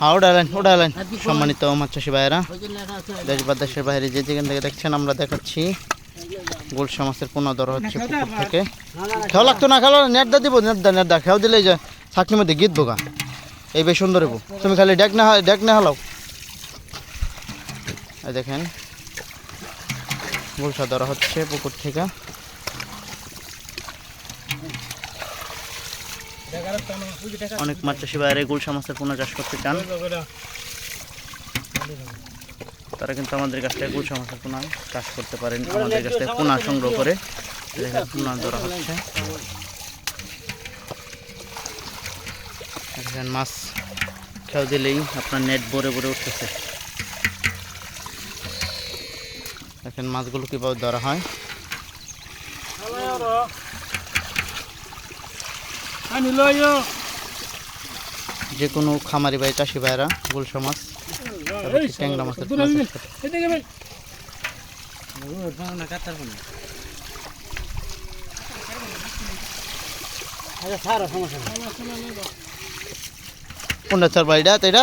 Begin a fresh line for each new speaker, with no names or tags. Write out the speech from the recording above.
হ্যাঁ উড়ালেন উড়ালেন সম্মানিত মাছ ভাইয়েরা। দেশ বা দেশের বাইরে যে যেখান থেকে দেখছেন, আমরা দেখাচ্ছি। গোলসা মাছের পোনা হচ্ছে পুকুর থেকে। খেও লাগতো না খেলো নেট দা দিব, নেট দা নেট দা। খেও দিলে যে চাকরির মধ্যে গীত বোকা এই বেশ সুন্দর তুমি খালি ডেক না ডেক না হালাও। দেখেন। গোলসা ধরা হচ্ছে পুকুর থেকে। অনেক মাছ চাষি বাইরে গুলশা মাছের পোনা চাষ করতে চান। তারা কিন্তু আমাদের কাছ থেকে গুলশা মাছের পোনা চাষ করতে পারেন, আমাদের কাছ থেকে পোনা সংগ্রহ করে। পোনা ধরা হচ্ছে। মাছ খেয়াল দিলেই আপনার নেট ভরে ভরে উঠতেছে। দেখেন মাছগুলো কীভাবে ধরা হয়। যে কোনো খামারি ভাই চাষি ভাইরা গুলশা মাছ ট্যাংরা মাছের চাষ করে। কোনটা চার বাড়িটা এটা?